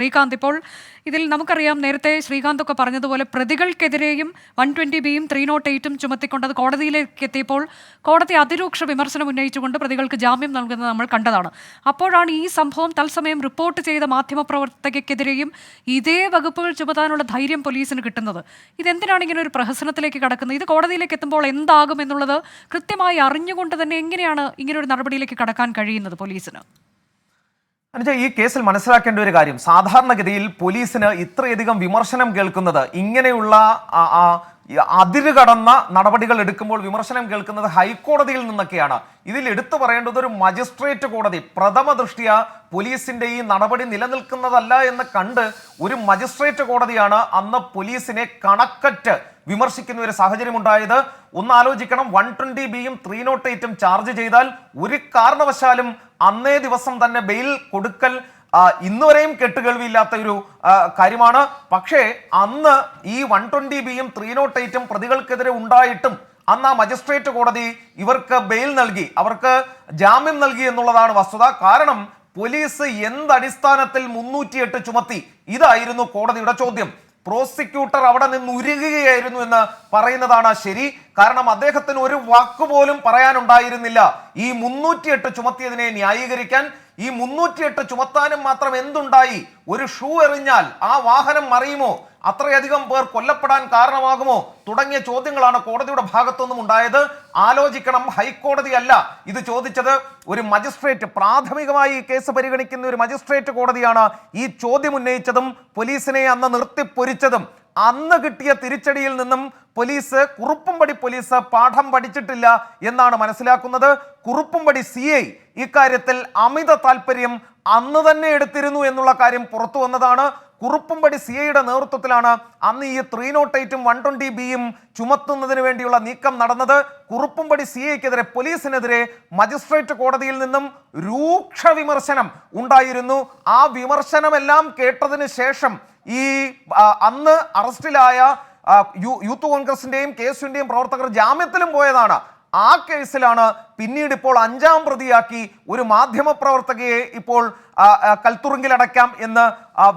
ശ്രീകാന്ത് ഇപ്പോൾ ഇതിൽ നമുക്കറിയാം നേരത്തെ ശ്രീകാന്ത് ഒക്കെ പറഞ്ഞതുപോലെ പ്രതികൾക്കെതിരെയും വൺ ട്വന്റി ബിയും ത്രീ നോട്ട് എയ്റ്റും ചുമത്തിക്കൊണ്ടത് കോടതിയിലേക്ക് എത്തിയപ്പോൾ കോടതി അതിരൂക്ഷ വിമർശനം ഉന്നയിച്ചുകൊണ്ട് പ്രതികൾക്ക് ജാമ്യം നൽകുന്നത് നമ്മൾ കണ്ടതാണ്. അപ്പോഴാണ് ഈ സംഭവം തത്സമയം റിപ്പോർട്ട് ചെയ്ത മാധ്യമപ്രവർത്തകയ്ക്കെതിരെയും ഇതേ വകുപ്പുകൾ ചുമത്താനുള്ള ധൈര്യം പോലീസിന് കിട്ടുന്നത്. ഇതെന്തിനാണ് ഇങ്ങനെ ഒരു പ്രഹസനത്തിലേക്ക് കടക്കുന്നത്? ഇത് കോടതിയിലേക്ക് എത്തുമ്പോൾ എന്താകും എന്നുള്ളത് കൃത്യമായി അറിഞ്ഞുകൊണ്ട് തന്നെ എങ്ങനെയാണ് ഇങ്ങനെ ഒരു നടപടിയിലേക്ക് കടക്കാൻ കഴിയുന്നത് പോലീസിന്? അനുജ ഈ കേസിൽ മനസ്സിലാക്കേണ്ട ഒരു കാര്യം. സാധാരണഗതിയിൽ പോലീസിന് ഇത്രയധികം വിമർശനം കേൾക്കുന്നത് ഇങ്ങനെയുള്ള അതിര് കടന്ന നടപടികൾ എടുക്കുമ്പോൾ വിമർശനം കേൾക്കുന്നത് ഹൈക്കോടതിയിൽ നിന്നൊക്കെയാണ്. ഇതിൽ എടുത്തു പറയേണ്ടത് ഒരു മജിസ്ട്രേറ്റ് കോടതി പ്രഥമ ദൃഷ്ടിയ പോലീസിന്റെ ഈ നടപടി നിലനിൽക്കുന്നതല്ല എന്ന് കണ്ട് ഒരു മജിസ്ട്രേറ്റ് കോടതിയാണ് അന്ന് പോലീസിനെ കണക്കറ്റ് വിമർശിക്കുന്ന ഒരു സാഹചര്യം ഉണ്ടായത് ഒന്ന് ആലോചിക്കണം വൺ ട്വന്റി ബിയും ത്രീ നോട്ട് എയ്റ്റും ചാർജ് ചെയ്താൽ ഒരു കാരണവശാലും അന്നേ ദിവസം തന്നെ ബെയിൽ കൊടുക്കൽ ഇന്നുവരെയും കെട്ടുകേൾവിയില്ലാത്ത ഒരു കാര്യമാണ്. പക്ഷേ അന്ന് ഈ വൺ ട്വന്റി ബിയും ത്രീ നോട്ട് എയ്റ്റും പ്രതികൾക്കെതിരെ ഉണ്ടായിട്ടും അന്ന് ആ മജിസ്ട്രേറ്റ് കോടതി ഇവർക്ക് ബെയിൽ നൽകി. അവർക്ക് ജാമ്യം നൽകി എന്നുള്ളതാണ് വസ്തുത. കാരണം പോലീസ് എന്തടിസ്ഥാനത്തിൽ മുന്നൂറ്റിയെട്ട് ചുമത്തി? ഇതായിരുന്നു കോടതിയുടെ ചോദ്യം. പ്രോസിക്യൂട്ടർ അവിടെ നിന്ന് ഉരുകുകയായിരുന്നു എന്ന് പറയുന്നതാണ് ശരി. കാരണം അദ്ദേഹത്തിന് ഒരു വാക്കുപോലും പറയാനുണ്ടായിരുന്നില്ല. ഈ മുന്നൂറ്റിയെട്ട് ചുമത്തിയതിനെ ന്യായീകരിക്കാൻ ഈ മുന്നൂറ്റിയെട്ട് ചുമത്താനും മാത്രം എന്തുണ്ടായി? ഒരു ഷൂ എറിഞ്ഞാൽ ആ വാഹനം മറിയുമോ? അത്രയധികം പേർ കൊല്ലപ്പെടാൻ കാരണമാകുമോ തുടങ്ങിയ ചോദ്യങ്ങളാണ് കോടതിയുടെ ഭാഗത്തുനിന്നും ഉണ്ടായത്. ആലോചിക്കണം ഹൈക്കോടതി അല്ല ഇത് ചോദിച്ചത് ഒരു മജിസ്ട്രേറ്റ് പ്രാഥമികമായി കേസ് പരിഗണിക്കുന്ന ഒരു മജിസ്ട്രേറ്റ് കോടതിയാണ് ഈ ചോദ്യം ഉന്നയിച്ചതും പോലീസിനെ അന്ന് നിർത്തിപ്പൊരിച്ചതും. അന്ന് കിട്ടിയ തിരിച്ചടിയിൽ നിന്നും പോലീസ് കുറുപ്പുംപടി പോലീസ് പാഠം പഠിച്ചിട്ടില്ല എന്നാണ് മനസ്സിലാക്കുന്നത്. കുറുപ്പുംപടി സി ഐ ഇക്കാര്യത്തിൽ അമിത താല്പര്യം അന്ന് തന്നെ എടുത്തിരുന്നു എന്നുള്ള കാര്യം പുറത്തു വന്നതാണ്. കുറുപ്പുംപടി സി ഐയുടെ നേതൃത്വത്തിലാണ് അന്ന് ഈ ത്രീ നോട്ട് എയ്റ്റും വൺ ട്വന്റി ബിയും ചുമത്തുന്നതിന് വേണ്ടിയുള്ള നീക്കം നടന്നത്. കുറുപ്പുംപടി സി ഐക്കെതിരെ പോലീസിനെതിരെ മജിസ്ട്രേറ്റ് കോടതിയിൽ നിന്നും രൂക്ഷ വിമർശനം ഉണ്ടായിരുന്നു. ആ വിമർശനമെല്ലാം കേട്ടതിന് ശേഷം ഈ അന്ന് അറസ്റ്റിലായ യൂത്ത് കോൺഗ്രസിന്റെയും കെ എസ് യുവിന്റെയും പ്രവർത്തകർ ജാമ്യത്തിലും പോയതാണ്. ആ കേസിലാണ് പിന്നീട് ഇപ്പോൾ അഞ്ചാം പ്രതിയാക്കി ഒരു മാധ്യമ പ്രവർത്തകയെ ഇപ്പോൾ കൽത്തുറുങ്കിലടക്കാം എന്ന്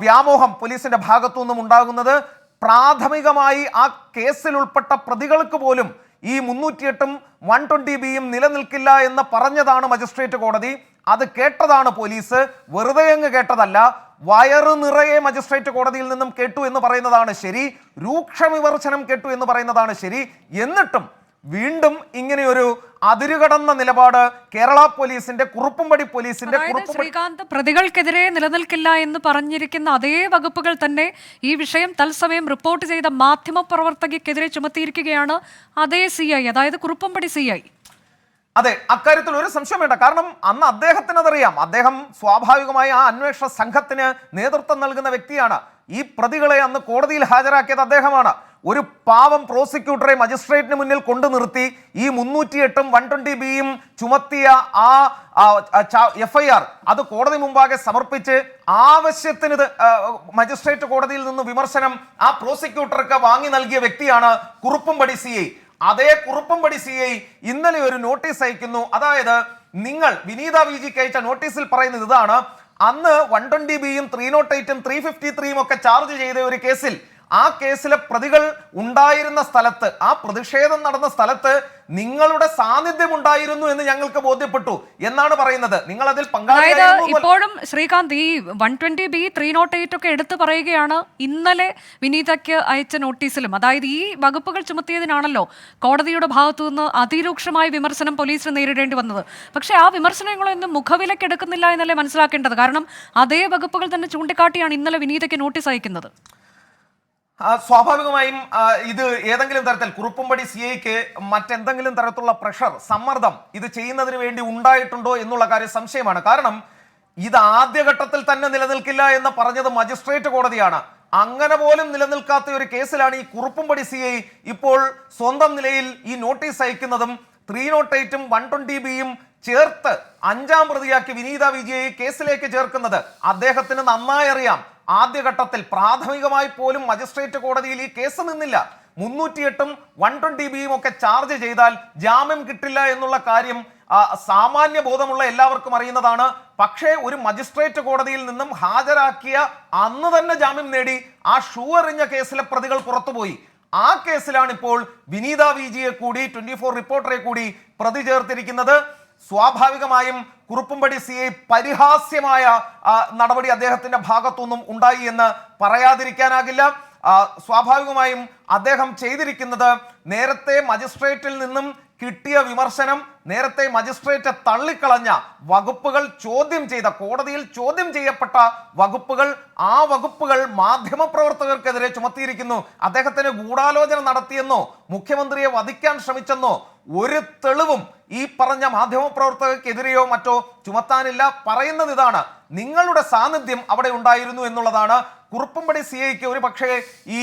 വ്യാമോഹം പോലീസിന്റെ ഭാഗത്തു നിന്നും ഉണ്ടാകുന്നത്. പ്രാഥമികമായി ആ കേസിൽ ഉൾപ്പെട്ട പ്രതികൾക്ക് പോലും ഈ മുന്നൂറ്റിയെട്ടും വൺ ട്വന്റി ബിയും നിലനിൽക്കില്ല എന്ന് പറഞ്ഞതാണ് മജിസ്ട്രേറ്റ് കോടതി. അത് കേട്ടതാണ് പോലീസ്. വെറുതെ അങ്ങ് കേട്ടതല്ല. വയറ് നിറയെ മജിസ്ട്രേറ്റ് കോടതിയിൽ നിന്നും കേട്ടു എന്ന് പറയുന്നതാണ് ശരി. രൂക്ഷ വിമർശനം കേട്ടു എന്ന് പറയുന്നതാണ് ശരി. എന്നിട്ടും വീണ്ടും ഇങ്ങനെയൊരു അതിരുകടന്ന നിലപാട് കേരള പോലീസിന്റെ കുറുപ്പുംപടി പോലീസിന്റെ ശ്രീകാന്ത് പ്രതികൾക്കെതിരെ നിലനിൽക്കില്ല എന്ന് പറഞ്ഞിരിക്കുന്ന അതേ വകുപ്പുകൾ തന്നെ ഈ വിഷയം തത്സമയം റിപ്പോർട്ട് ചെയ്ത മാധ്യമ പ്രവർത്തകയ്ക്കെതിരെ ചുമത്തിയിരിക്കുകയാണ് അതേ സി അതായത് കുറുപ്പുംപടി സി ഐ. അതെ അക്കാര്യത്തിൽ ഒരു സംശയം വേണ്ട. കാരണം അന്ന് അദ്ദേഹത്തിന് അതറിയാം അദ്ദേഹം സ്വാഭാവികമായി ആ അന്വേഷണ സംഘത്തിന് നേതൃത്വം നൽകുന്ന വ്യക്തിയാണ്. ഈ പ്രതികളെ അന്ന് കോടതിയിൽ ഹാജരാക്കിയത് അദ്ദേഹമാണ്. ഒരു പാവം പ്രോസിക്യൂട്ടറെ മജിസ്ട്രേറ്റിന് മുന്നിൽ കൊണ്ടു നിർത്തി ഈ മുന്നൂറ്റി എട്ടും വൺ ട്വന്റി ബിയും ചുമത്തിയ ആ എഫ് ഐ ആർ അത് കോടതി മുമ്പാകെ സമർപ്പിച്ച് ആവശ്യത്തിന് മജിസ്ട്രേറ്റ് കോടതിയിൽ നിന്ന് വിമർശനം ആ പ്രോസിക്യൂട്ടർക്ക് വാങ്ങി നൽകിയ വ്യക്തിയാണ് കുറുപ്പുംപടി സി ഐ. അതേ കുറുപ്പുംപടി സി ഐ ഇന്നലെ ഒരു നോട്ടീസ് അയക്കുന്നു. അതായത് നിങ്ങൾ വിനീത വി ജിക്ക് അയച്ച നോട്ടീസിൽ പറയുന്നത് ഇതാണ്. അന്ന് വൺ ട്വന്റി ബിയും ത്രീ നോട്ട് എയ്റ്റും ത്രീ ഫിഫ്റ്റി ത്രീയും ഒക്കെ ചാർജ് ചെയ്ത ഒരു കേസിൽ ആ കേസിലെ പ്രതികൾ ഉണ്ടായിരുന്ന സ്ഥലത്ത് ആ പ്രതിഷേധം നടന്ന സ്ഥലത്ത് നിങ്ങളുടെ സാന്നിധ്യം ഉണ്ടായിരുന്നു എന്ന് ഞങ്ങൾക്ക് ബോധ്യപ്പെട്ടു എന്നാണ് പറയുന്നത്. നിങ്ങൾ അതിൽ ഇപ്പോഴും ശ്രീകാന്ത് ഈ one twenty B three nought eight ഒക്കെ എടുത്തു പറയുകയാണ് ഇന്നലെ വിനീതയ്ക്ക് അയച്ച നോട്ടീസിലും. അതായത് ഈ വകുപ്പുകൾ ചുമത്തിയതിനാണല്ലോ കോടതിയുടെ ഭാഗത്തു നിന്ന് അതിരൂക്ഷമായ വിമർശനം പോലീസിന് നേരിടേണ്ടി വന്നത്. പക്ഷേ ആ വിമർശനങ്ങളൊന്നും മുഖവിലക്കെടുക്കുന്നില്ല എന്നല്ലേ മനസ്സിലാക്കേണ്ടത്? കാരണം അതേ വകുപ്പുകൾ തന്നെ ചൂണ്ടിക്കാട്ടിയാണ് ഇന്നലെ വിനീതയ്ക്ക് നോട്ടീസ് അയക്കുന്നത്. സ്വാഭാവികമായും ഇത് ഏതെങ്കിലും തരത്തിൽ കുറുപ്പുംപടി സി ഐക്ക് മറ്റെന്തെങ്കിലും തരത്തിലുള്ള പ്രഷർ സമ്മർദ്ദം ഇത് ചെയ്യുന്നതിന് വേണ്ടി ഉണ്ടായിട്ടുണ്ടോ എന്നുള്ള കാര്യം സംശയമാണ്. കാരണം ഇത് ആദ്യഘട്ടത്തിൽ തന്നെ നിലനിൽക്കില്ല എന്ന് പറഞ്ഞത് മജിസ്ട്രേറ്റ് കോടതിയാണ്. അങ്ങനെ പോലും നിലനിൽക്കാത്ത ഒരു കേസിലാണ് ഈ കുറുപ്പുംപടി സി ഐ ഇപ്പോൾ സ്വന്തം നിലയിൽ ഈ നോട്ടീസ് അയക്കുന്നതും ത്രീ നോട്ട് എയ്റ്റും വൺ ട്വന്റി ബിയും ചേർത്ത് അഞ്ചാം പ്രതിയാക്കി വിനീത വിജയെ കേസിലേക്ക് ചേർക്കുന്നത്. അദ്ദേഹത്തിന് നന്നായി അറിയാം. ആദ്യഘട്ടത്തിൽ പ്രാഥമികമായി പോലും മജിസ്ട്രേറ്റ് കോടതിയിൽ ഈ കേസ് നിന്നില്ല. മുന്നൂറ്റിയെട്ടും വൺ ട്വന്റി ബിയും ഒക്കെ ചാർജ് ചെയ്താൽ ജാമ്യം കിട്ടില്ല എന്നുള്ള കാര്യം സാമാന്യ ബോധമുള്ള എല്ലാവർക്കും അറിയുന്നതാണ്. പക്ഷേ ഒരു മജിസ്ട്രേറ്റ് കോടതിയിൽ നിന്നും ഹാജരാക്കിയ അന്ന് തന്നെ ജാമ്യം നേടി ആ ഷൂ എറിഞ്ഞ കേസിലെ പ്രതികൾ പുറത്തുപോയി. ആ കേസിലാണ് ഇപ്പോൾ വിനീത വി ജിയെ കൂടി ട്വന്റി ഫോർ റിപ്പോർട്ടറെ കൂടി പ്രതി ചേർത്തിരിക്കുന്നത്. സ്വാഭാവികമായും കുറുപ്പുംപടി സി ഐ പരിഹാസ്യമായ നടപടി അദ്ദേഹത്തിന്റെ ഭാഗത്തുനിന്നും ഉണ്ടായി എന്ന് പറയാതിരിക്കാനാകില്ല. സ്വാഭാവികമായും അദ്ദേഹം ചെയ്തിരിക്കുന്നത് നേരത്തെ മജിസ്ട്രേറ്റിൽ നിന്നും കിട്ടിയ വിമർശനം നേരത്തെ മജിസ്ട്രേറ്റ് തള്ളിക്കളഞ്ഞ വകുപ്പുകൾ ചോദ്യം ചെയ്ത കോടതിയിൽ ചോദ്യം ചെയ്യപ്പെട്ട വകുപ്പുകൾ ആ വകുപ്പുകൾ മാധ്യമപ്രവർത്തകർക്കെതിരെ ചുമത്തിയിരിക്കുന്നു. അദ്ദേഹത്തിന് ഗൂഢാലോചന നടത്തിയെന്നോ മുഖ്യമന്ത്രിയെ വധിക്കാൻ ശ്രമിച്ചെന്നോ ഒരു തെളിവും ഈ പറഞ്ഞ മാധ്യമപ്രവർത്തകർക്കെതിരെയോ മറ്റോ ചുമത്താനില്ല. പറയുന്നത് ഇതാണ്. നിങ്ങളുടെ സാന്നിധ്യം അവിടെ ഉണ്ടായിരുന്നു എന്നുള്ളതാണ് കുറുപ്പുംപടി സി ഐക്ക് ഒരു പക്ഷേ ഈ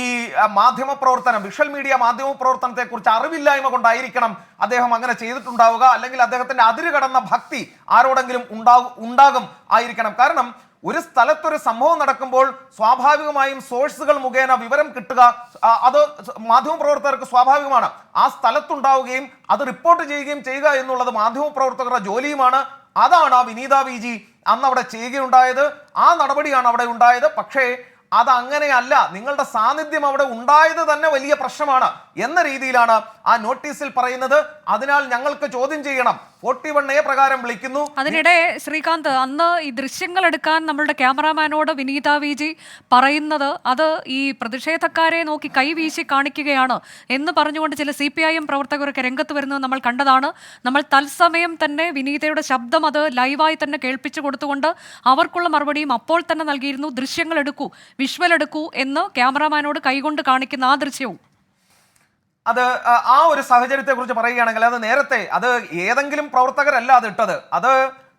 മാധ്യമ പ്രവർത്തനം വിഷ്വൽ മീഡിയ മാധ്യമ പ്രവർത്തനത്തെ കുറിച്ച് അറിവില്ലായ്മ കൊണ്ടായിരിക്കണം അദ്ദേഹം അങ്ങനെ ചെയ്തിട്ടുണ്ടാവുക. അല്ലെങ്കിൽ അദ്ദേഹത്തിന്റെ അതിര് കടന്ന ഭക്തി ആരോടെങ്കിലും ഉണ്ടാകും ഉണ്ടാകും ആയിരിക്കണം. കാരണം ഒരു സ്ഥലത്തൊരു സംഭവം നടക്കുമ്പോൾ സ്വാഭാവികമായും സോഴ്സുകൾ മുഖേന വിവരം കിട്ടുക അത് മാധ്യമപ്രവർത്തകർക്ക് സ്വാഭാവികമാണ്. ആ സ്ഥലത്തുണ്ടാവുകയും അത് റിപ്പോർട്ട് ചെയ്യുകയും ചെയ്യുക എന്നുള്ളത് മാധ്യമപ്രവർത്തകരുടെ ജോലിയുമാണ്. അതാണ് ആ വിനീത വി ജി അന്ന് അവിടെ ചെയ്യുകയുണ്ടായത്. ആ നടപടിയാണ് അവിടെ ഉണ്ടായത്. പക്ഷേ അത് അങ്ങനെയല്ല നിങ്ങളുടെ സാന്നിധ്യം അവിടെ ഉണ്ടായത് തന്നെ വലിയ പ്രശ്നമാണ്. എന്ന രീതിയിലാണ് ആ നോട്ടീസിൽ പറയുന്നത്. അതിനാൽ ഞങ്ങൾക്ക് ചോദ്യം ചെയ്യണം. ഫോർട്ടി വൺ എ പ്രകാരം വിളിക്കുന്നു. അതിനിടെ ശ്രീകാന്ത് അന്ന് ഈ ദൃശ്യങ്ങൾ എടുക്കാൻ നമ്മളുടെ ക്യാമറാമാനോട് വിനീത വി ജി പറയുന്നത് അത് ഈ പ്രതിഷേധക്കാരെ നോക്കി കൈവീശി കാണിക്കുകയാണ് എന്ന് പറഞ്ഞുകൊണ്ട് ചില സി പി ഐ എം പ്രവർത്തകരൊക്കെ രംഗത്ത് വരുന്നത് നമ്മൾ കണ്ടതാണ്. നമ്മൾ തത്സമയം തന്നെ വിനീതയുടെ ശബ്ദം അത് ലൈവായി തന്നെ കേൾപ്പിച്ചു കൊടുത്തുകൊണ്ട് അവർക്കുള്ള മറുപടിയും അപ്പോൾ തന്നെ നൽകിയിരുന്നു. ദൃശ്യങ്ങൾ എടുക്കൂ വിഷ്വൽ എടുക്കൂ എന്ന് ക്യാമറാമാനോട് കൈകൊണ്ട് കാണിക്കുന്ന ആ ദൃശ്യവും. അത് ആ, ഒരു സാഹചര്യത്തെ കുറിച്ച് പറയുകയാണെങ്കിൽ അത് നേരത്തെ അത് ഏതെങ്കിലും പ്രവർത്തകരല്ല അത് ഇട്ടത്. അത്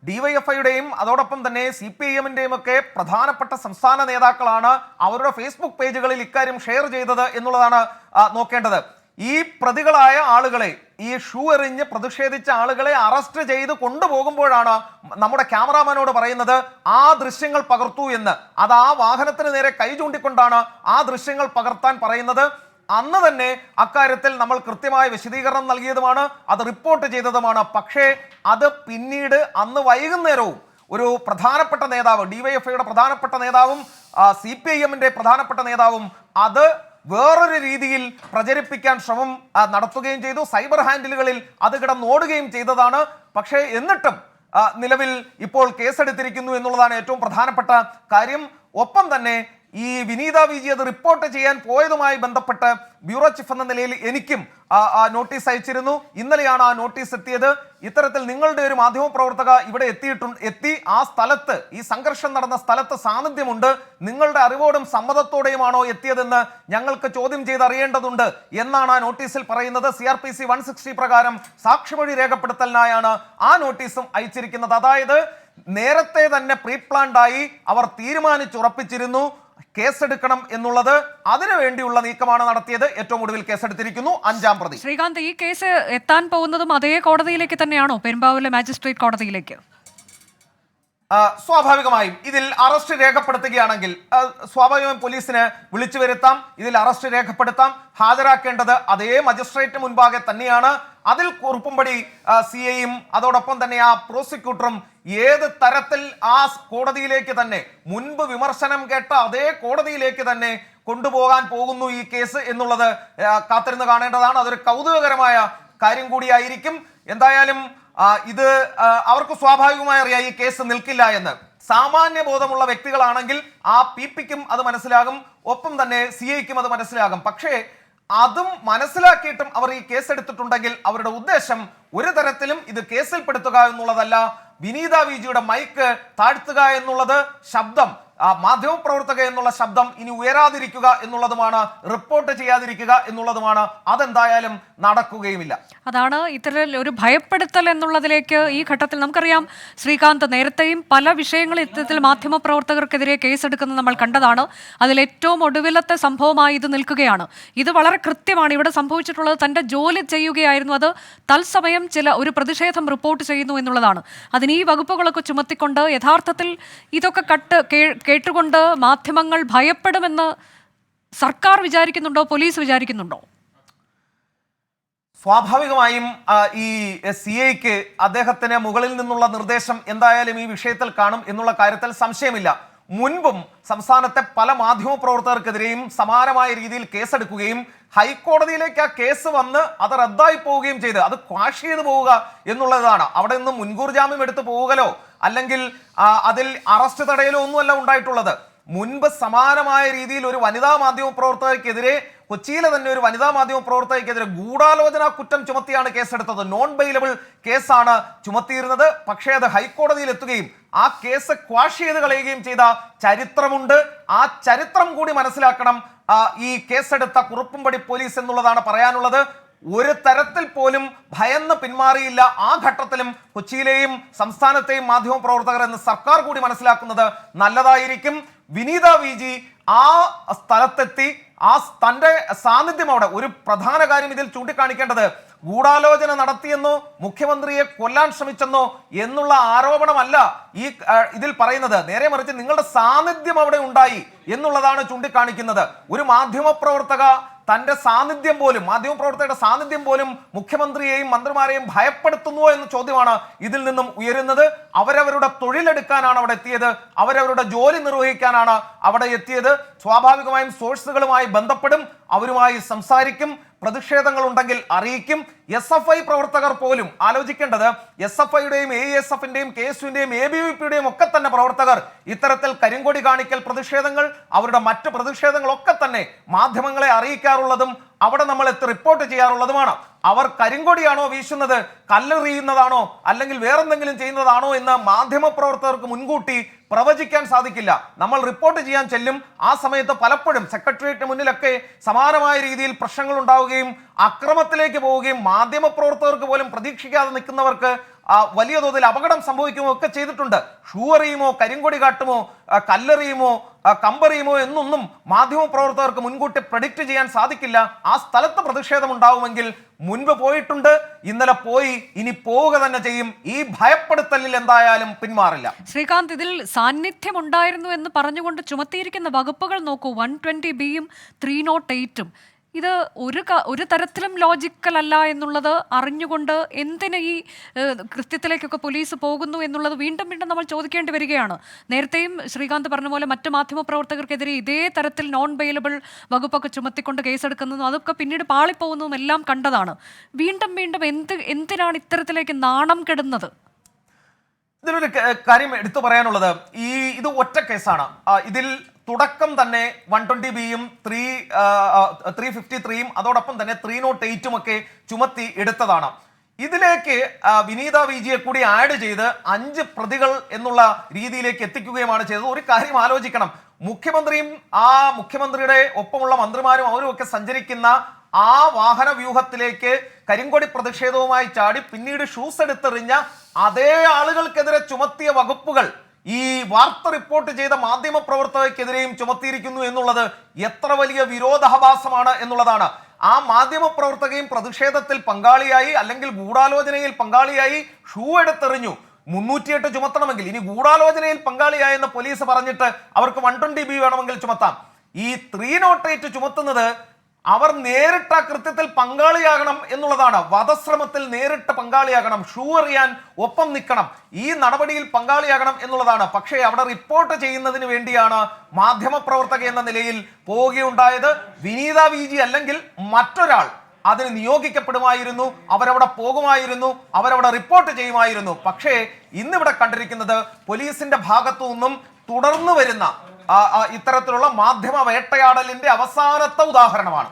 ഡിവൈഎഫ്ഐയുടെയും അതോടൊപ്പം തന്നെ സി പി ഐ എമ്മിന്റെയും ഒക്കെ പ്രധാനപ്പെട്ട സംസ്ഥാന നേതാക്കളാണ് അവരുടെ ഫേസ്ബുക്ക് പേജുകളിൽ ഇക്കാര്യം ഷെയർ ചെയ്തത് എന്നുള്ളതാണ് നോക്കേണ്ടത്. ഈ പ്രതികളായ ആളുകളെ ഈ ഷൂ എറിഞ്ഞ് പ്രതിഷേധിച്ച ആളുകളെ അറസ്റ്റ് ചെയ്ത് കൊണ്ടുപോകുമ്പോഴാണ് നമ്മുടെ ക്യാമറാമാനോട് പറയുന്നത് ആ ദൃശ്യങ്ങൾ പകർത്തൂ എന്ന്. അത് ആ വാഹനത്തിന് നേരെ കൈ ചൂണ്ടിക്കൊണ്ടാണ് ആ ദൃശ്യങ്ങൾ പകർത്താൻ പറയുന്നത്. അന്ന് തന്നെ അക്കാര്യത്തിൽ നമ്മൾ കൃത്യമായ വിശദീകരണം നൽകിയതുമാണ് അത് റിപ്പോർട്ട് ചെയ്തതുമാണ്. പക്ഷേ അത് പിന്നീട് അന്ന് വൈകുന്നേരവും ഒരു പ്രധാനപ്പെട്ട നേതാവ് ഡിവൈഎഫ്ഐയുടെ പ്രധാനപ്പെട്ട നേതാവും സി പി ഐ എമ്മിന്റെ പ്രധാനപ്പെട്ട നേതാവും അത് വേറൊരു രീതിയിൽ പ്രചരിപ്പിക്കാൻ ശ്രമം നടത്തുകയും ചെയ്തു. സൈബർ ഹാൻഡിലുകളിൽ അത് കിടന്നോടുകയും ചെയ്തതാണ്. പക്ഷേ എന്നിട്ടും നിലവിൽ ഇപ്പോൾ കേസെടുത്തിരിക്കുന്നു എന്നുള്ളതാണ് ഏറ്റവും പ്രധാനപ്പെട്ട കാര്യം. ഒപ്പം തന്നെ ഈ വിനീത വി ജി അത് റിപ്പോർട്ട് ചെയ്യാൻ പോയതുമായി ബന്ധപ്പെട്ട് ബ്യൂറോ ചീഫ് എന്ന നിലയിൽ എനിക്കും ആ, നോട്ടീസ് അയച്ചിരുന്നു. ഇന്നലെയാണ് ആ നോട്ടീസ് എത്തിയത്. ഇത്തരത്തിൽ നിങ്ങളുടെ ഒരു മാധ്യമ പ്രവർത്തക ഇവിടെ എത്തിയിട്ടുണ്ട് എത്തി. ആ സ്ഥലത്ത് ഈ സംഘർഷം നടന്ന സ്ഥലത്ത് സാന്നിധ്യമുണ്ട്. നിങ്ങളുടെ അറിവോടും സമ്മതത്തോടെയുമാണോ എത്തിയതെന്ന് ഞങ്ങൾക്ക് ചോദ്യം ചെയ്ത് അറിയേണ്ടതുണ്ട് എന്നാണ് ആ നോട്ടീസിൽ പറയുന്നത്. C R P C one sixty പ്രകാരം സാക്ഷിമൊഴി രേഖപ്പെടുത്തലിനായാണ് ആ നോട്ടീസും അയച്ചിരിക്കുന്നത്. അതായത് നേരത്തെ തന്നെ പ്രീ പ്ലാൻഡായി അവർ തീരുമാനിച്ചുറപ്പിച്ചിരുന്നു. കേസെടുക്കണം എന്നുള്ളത് അതിനുവേണ്ടിയുള്ള നീക്കമാണ് നടത്തിയത്. ഏറ്റവും ഒടുവിൽ കേസെടുത്തിരിക്കുന്നു. അഞ്ചാം പ്രതി. ശ്രീകാന്ത് ഈ കേസ് എത്താൻ പോകുന്നതും അതേ കോടതിയിലേക്ക് തന്നെയാണോ? പെരുമ്പാവൂരിലെ മാജിസ്ട്രേറ്റ് കോടതിയിലേക്ക്. സ്വാഭാവികമായും ഇതിൽ അറസ്റ്റ് രേഖപ്പെടുത്തുകയാണെങ്കിൽ സ്വാഭാവികമായും പോലീസിന് വിളിച്ചു വരുത്താം ഇതിൽ അറസ്റ്റ് രേഖപ്പെടുത്താം ഹാജരാക്കേണ്ടത് അതേ മജിസ്ട്രേറ്റ് മുൻപാകെ തന്നെയാണ്. അതിൽ കുറുപ്പുംപടി സി ഐയും അതോടൊപ്പം തന്നെ ആ പ്രോസിക്യൂട്ടറും ഏത് തരത്തിൽ ആ കോടതിയിലേക്ക് തന്നെ മുൻപ് വിമർശനം കേട്ട അതേ കോടതിയിലേക്ക് തന്നെ കൊണ്ടുപോകാൻ പോകുന്നു ഈ കേസ് എന്നുള്ളത് കാത്തിരുന്ന് കാണേണ്ടതാണ്. അതൊരു കൗതുകകരമായ കാര്യം കൂടിയായിരിക്കും. എന്തായാലും ഇത് അവർക്ക് സ്വാഭാവികമായി അറിയാം ഈ കേസ് നിൽക്കില്ല എന്ന്. സാമാന്യ ബോധമുള്ള വ്യക്തികളാണെങ്കിൽ ആ പി പിക്കും അത് മനസ്സിലാകും ഒപ്പം തന്നെ സി ഐക്കും അത് മനസ്സിലാകും. പക്ഷേ അതും മനസ്സിലാക്കിയിട്ടും അവർ ഈ കേസ് എടുത്തിട്ടുണ്ടെങ്കിൽ അവരുടെ ഉദ്ദേശം ഒരു തരത്തിലും ഇത് കേസിൽപ്പെടുത്തുക എന്നുള്ളതല്ല. വിനീത വിജിയുടെ മൈക്ക് താഴ്ത്തുക എന്നുള്ളത് ശബ്ദം. മാധ്യമപ്രവർത്തക എന്നുള്ള ശബ്ദം ഇനി ഉയരാതിരിക്കുക എന്നുള്ളതുമാണ് റിപ്പോർട്ട് ചെയ്യാതിരിക്കുക എന്നുള്ളതുമാണ് അതെന്തായാലും നടക്കുകയുമില്ല. അതാണ് ഇത്തരം ഒരു ഭയപ്പെടുത്തൽ എന്നുള്ളതിലേക്ക് ഈ ഘട്ടത്തിൽ നമുക്കറിയാം. ശ്രീകാന്ത് നേരത്തെയും പല വിഷയങ്ങളിൽ ഇത്തരത്തിൽ മാധ്യമപ്രവർത്തകർക്കെതിരെ കേസെടുക്കുന്നത് നമ്മൾ കണ്ടതാണ്. അതിൽ ഏറ്റവും ഒടുവിലത്തെ സംഭവമായി ഇത് നിൽക്കുകയാണ്. ഇത് വളരെ കൃത്യമാണ്. ഇവിടെ സംഭവിച്ചിട്ടുള്ളത് തന്റെ ജോലി ചെയ്യുകയായിരുന്നു. അത് തത്സമയം ചില ഒരു പ്രതിഷേധം റിപ്പോർട്ട് ചെയ്യുന്നു എന്നുള്ളതാണ്. അതിന് ഈ വകുപ്പുകളൊക്കെ ചുമത്തിക്കൊണ്ട് യഥാർത്ഥത്തിൽ ഇതൊക്കെ കട്ട് കേട്ടുകൊണ്ട് മാധ്യമങ്ങൾ ഭയപ്പെടുമെന്ന് സർക്കാർ വിചാരിക്കുന്നുണ്ടോ പോലീസ് വിചാരിക്കുന്നുണ്ടോ? സ്വാഭാവികമായും ഈ സി ഐക്ക് അദ്ദേഹത്തിന് മുകളിൽ നിന്നുള്ള നിർദ്ദേശം എന്തായാലും ഈ വിഷയത്തിൽ കാണും എന്നുള്ള കാര്യത്തിൽ സംശയമില്ല. മുൻപും സംസ്ഥാനത്തെ പല മാധ്യമ പ്രവർത്തകർക്കെതിരെയും സമാനമായ രീതിയിൽ കേസെടുക്കുകയും ഹൈക്കോടതിയിലേക്ക് ആ കേസ് വന്ന് അത് റദ്ദായി പോവുകയും ചെയ്ത് അത് ക്വാഷ് ചെയ്ത് പോവുക എന്നുള്ളതാണ്. അവിടെ നിന്ന് മുൻകൂർ ജാമ്യം എടുത്തു പോവുകലോ അല്ലെങ്കിൽ അതിൽ അറസ്റ്റ് തടയലോ ഒന്നുമല്ല ഉണ്ടായിട്ടുള്ളത്. മുൻപ് സമാനമായ രീതിയിൽ ഒരു വനിതാ മാധ്യമ പ്രവർത്തകർക്കെതിരെ കൊച്ചിയിലെ തന്നെ ഒരു വനിതാ മാധ്യമ പ്രവർത്തകർക്കെതിരെ ഗൂഢാലോചന കുറ്റം ചുമത്തിയാണ് കേസെടുത്തത്. നോൺ ബെയിലബിൾ കേസാണ് ചുമത്തിയിരുന്നത്. പക്ഷേ അത് ഹൈക്കോടതിയിൽ എത്തുകയും ആ കേസ് ക്വാഷ് ചെയ്ത് കളയുകയും ചെയ്ത ചരിത്രമുണ്ട്. ആ ചരിത്രം കൂടി മനസ്സിലാക്കണം. ഈ കേസെടുത്ത കുറുപ്പുംപടി പോലീസ് എന്നുള്ളതാണ് പറയാനുള്ളത്. ഒരു തരത്തിൽ പോലും ഭയന്ന് പിന്മാറിയില്ല ആ ഘട്ടത്തിലും കൊച്ചിയിലെയും സംസ്ഥാനത്തെയും മാധ്യമ പ്രവർത്തകർ എന്ന് സർക്കാർ കൂടി മനസ്സിലാക്കുന്നത് നല്ലതായിരിക്കും. വിനീത വി ജി ആ സ്ഥലത്തെത്തി ആ തന്റെ സാന്നിധ്യം അവിടെ. ഒരു പ്രധാന കാര്യം ഇതിൽ ചൂണ്ടിക്കാണിക്കേണ്ടത് ഗൂഢാലോചന നടത്തിയെന്നോ മുഖ്യമന്ത്രിയെ കൊല്ലാൻ ശ്രമിച്ചെന്നോ എന്നുള്ള ആരോപണമല്ല ഈ ഇതിൽ പറയുന്നത്. നേരെ മറിച്ച് നിങ്ങളുടെ സാന്നിധ്യം അവിടെ ഉണ്ടായി എന്നുള്ളതാണ് ചൂണ്ടിക്കാണിക്കുന്നത്. ഒരു മാധ്യമ പ്രവർത്തക തന്റെ സാന്നിധ്യം പോലും മാധ്യമപ്രവർത്തകരുടെ സാന്നിധ്യം പോലും മുഖ്യമന്ത്രിയെയും മന്ത്രിമാരെയും ഭയപ്പെടുത്തുന്നു എന്ന ചോദ്യമാണ് ഇതിൽ നിന്നും ഉയരുന്നത്. അവരവരുടെ തൊഴിലെടുക്കാനാണ് അവിടെ എത്തിയത്. അവരവരുടെ ജോലി നിർവഹിക്കാനാണ് അവിടെ എത്തിയത്. സ്വാഭാവികമായും സോഴ്സുകളുമായി ബന്ധപ്പെടും. അവരുമായി സംസാരിക്കും. പ്രതിഷേധങ്ങൾ ഉണ്ടെങ്കിൽ അറിയിക്കും. എസ് എഫ് ഐ പ്രവർത്തകർ പോലും ആലോചിക്കേണ്ടത് എസ് എഫ് ഐയുടെയും എ എസ് എഫിന്റെയും കെ എസ് യുവിന്റെയും എ ബി വി പിയുടെയും ഒക്കെ തന്നെ പ്രവർത്തകർ ഇത്തരത്തിൽ കരിങ്കൊടി കാണിക്കൽ പ്രതിഷേധങ്ങൾ അവരുടെ മറ്റ് പ്രതിഷേധങ്ങളൊക്കെ തന്നെ മാധ്യമങ്ങളെ അറിയിക്കാറുള്ളതും അവിടെ നമ്മൾ റിപ്പോർട്ട് ചെയ്യാറുള്ളതുമാണ്. അവർ കരിങ്കൊടിയാണോ വീശുന്നത്? കല്ലെറിയുന്നതാണോ? അല്ലെങ്കിൽ വേറെന്തെങ്കിലും ചെയ്യുന്നതാണോ എന്ന് മാധ്യമപ്രവർത്തകർക്ക് മുൻകൂട്ടി പ്രവചിക്കാൻ സാധിക്കില്ല. നമ്മൾ റിപ്പോർട്ട് ചെയ്യാൻ ചെല്ലും. ആ സമയത്ത് പലപ്പോഴും സെക്രട്ടേറിയറ്റിന് മുന്നിലൊക്കെ സമാനമായ രീതിയിൽ പ്രശ്നങ്ങൾ ഉണ്ടാവുകയും അക്രമത്തിലേക്ക് പോവുകയും മാധ്യമപ്രവർത്തകർക്ക് പോലും പ്രതീക്ഷിക്കാതെ നിൽക്കുന്നവർക്ക് വലിയ തോതിൽ അപകടം സംഭവിക്കുമോ ഒക്കെ ചെയ്തിട്ടുണ്ട്. ഷൂ എറിയുമോ കരിങ്കൊടി കാട്ടുമോ കല്ലെറിയുമോ കമ്പറിയുമോ എന്നൊന്നും മാധ്യമ പ്രവർത്തകർക്ക് മുൻകൂട്ടി പ്രഡിക്റ്റ് ചെയ്യാൻ സാധിക്കില്ല. ആ സ്ഥലത്ത് പ്രതിഷേധം ഉണ്ടാവുമെങ്കിൽ മുൻപ് പോയിട്ടുണ്ട് ഇന്നലെ പോയി ഇനി പോവുക തന്നെ ചെയ്യും. ഈ ഭയപ്പെടുത്തലിൽ എന്തായാലും പിന്മാറില്ല. ശ്രീകാന്ത് ഇതിൽ സാന്നിധ്യം ഉണ്ടായിരുന്നു എന്ന് പറഞ്ഞുകൊണ്ട് ചുമത്തിയിരിക്കുന്ന വകുപ്പുകൾ നോക്കൂ. വൺ ട്വന്റി ബിയും ത്രീ നോട്ട് എയ്റ്റും ഇത് ഒരു ഒരു തരത്തിലും ലോജിക്കൽ അല്ല എന്നുള്ളത് അറിഞ്ഞുകൊണ്ട് എന്തിന് ഈ കൃത്യത്തിലേക്കൊക്കെ പോലീസ് പോകുന്നു എന്നുള്ളത് വീണ്ടും വീണ്ടും നമ്മൾ ചോദിക്കേണ്ടി വരികയാണ്. നേരത്തെയും ശ്രീകാന്ത് പറഞ്ഞ പോലെ മറ്റ് മാധ്യമ പ്രവർത്തകർക്കെതിരെ ഇതേ തരത്തിൽ നോൺ ബെയിലബിൾ വകുപ്പൊക്കെ ചുമത്തിക്കൊണ്ട് കേസെടുക്കുന്നതും അതൊക്കെ പിന്നീട് പാളിപ്പോകുന്നതും എല്ലാം കണ്ടതാണ്. വീണ്ടും വീണ്ടും എന്ത് എന്തിനാണ് ഇത്തരത്തിലേക്ക് നാണം കെടുന്നത്? ഇതിനൊരു കാര്യം എടുത്തു പറയാനുള്ളത്. ഈ ഇത് ഒറ്റ കേസാണ്. ഇതിൽ തുടക്കം തന്നെ വൺ ട്വന്റി ബിയും ത്രീ ത്രീ ഫിഫ്റ്റി ത്രീയും അതോടൊപ്പം തന്നെ ത്രീ നോട്ട് എയ്റ്റും ഒക്കെ ചുമത്തി എടുത്തതാണ്. ഇതിലേക്ക് വിനീത വി ജിയെ കൂടി ആഡ് ചെയ്ത് അഞ്ച് പ്രതികൾ എന്നുള്ള രീതിയിലേക്ക് എത്തിക്കുകയുമാണ് ചെയ്തത്. ഒരു കാര്യം ആലോചിക്കണം. മുഖ്യമന്ത്രിയും ആ മുഖ്യമന്ത്രിയുടെ ഒപ്പമുള്ള മന്ത്രിമാരും അവരും ഒക്കെ സഞ്ചരിക്കുന്ന ആ വാഹന വ്യൂഹത്തിലേക്ക് കരിങ്കൊടി പ്രതിഷേധവുമായി ചാടി പിന്നീട് ഷൂസ് എടുത്തെറിഞ്ഞ അതേ ആളുകൾക്കെതിരെ ചുമത്തിയ വകുപ്പുകൾ ഈ വാർത്ത റിപ്പോർട്ട് ചെയ്ത മാധ്യമ പ്രവർത്തകർക്കെതിരെയും ചുമത്തിയിരിക്കുന്നു എന്നുള്ളത് എത്ര വലിയ വിരോധാഭാസമാണ് എന്നുള്ളതാണ്. ആ മാധ്യമ പ്രവർത്തകയും പ്രതിഷേധത്തിൽ പങ്കാളിയായി അല്ലെങ്കിൽ ഗൂഢാലോചനയിൽ പങ്കാളിയായി ഷൂ എടുത്തെറിഞ്ഞു. മുന്നൂറ്റിയെട്ട് ചുമത്തണമെങ്കിൽ. ഇനി ഗൂഢാലോചനയിൽ പങ്കാളിയായെന്ന് പോലീസ് പറഞ്ഞിട്ട് അവർക്ക് വൺ ട്വന്റി ബി വേണമെങ്കിൽ ചുമത്താം. ഈ ത്രീ നോട്ട് എയ്റ്റ് ചുമത്തുന്നത് അവർ നേരിട്ട് ആ കൃത്യത്തിൽ പങ്കാളിയാകണം എന്നുള്ളതാണ്. വധശ്രമത്തിൽ നേരിട്ട് പങ്കാളിയാകണം. ഷൂ എറിയാൻ ഒപ്പം നിൽക്കണം. ഈ നടപടിയിൽ പങ്കാളിയാകണം എന്നുള്ളതാണ്. പക്ഷേ അവിടെ റിപ്പോർട്ട് ചെയ്യുന്നതിന് വേണ്ടിയാണ് മാധ്യമ പ്രവർത്തക എന്ന നിലയിൽ പോവുകയുണ്ടായത്. വിനീത വി ജി അല്ലെങ്കിൽ മറ്റൊരാൾ അതിന് നിയോഗിക്കപ്പെടുമായിരുന്നു. അവരവിടെ പോകുമായിരുന്നു. അവരവിടെ റിപ്പോർട്ട് ചെയ്യുമായിരുന്നു. പക്ഷേ ഇന്നിവിടെ കണ്ടിരിക്കുന്നത് പോലീസിന്റെ ഭാഗത്തു നിന്നും തുടർന്നു വരുന്ന ഇത്തരത്തിലുള്ള മാധ്യമ വേട്ടയാടലിന്റെ അവസാനത്തെ ഉദാഹരണമാണ്.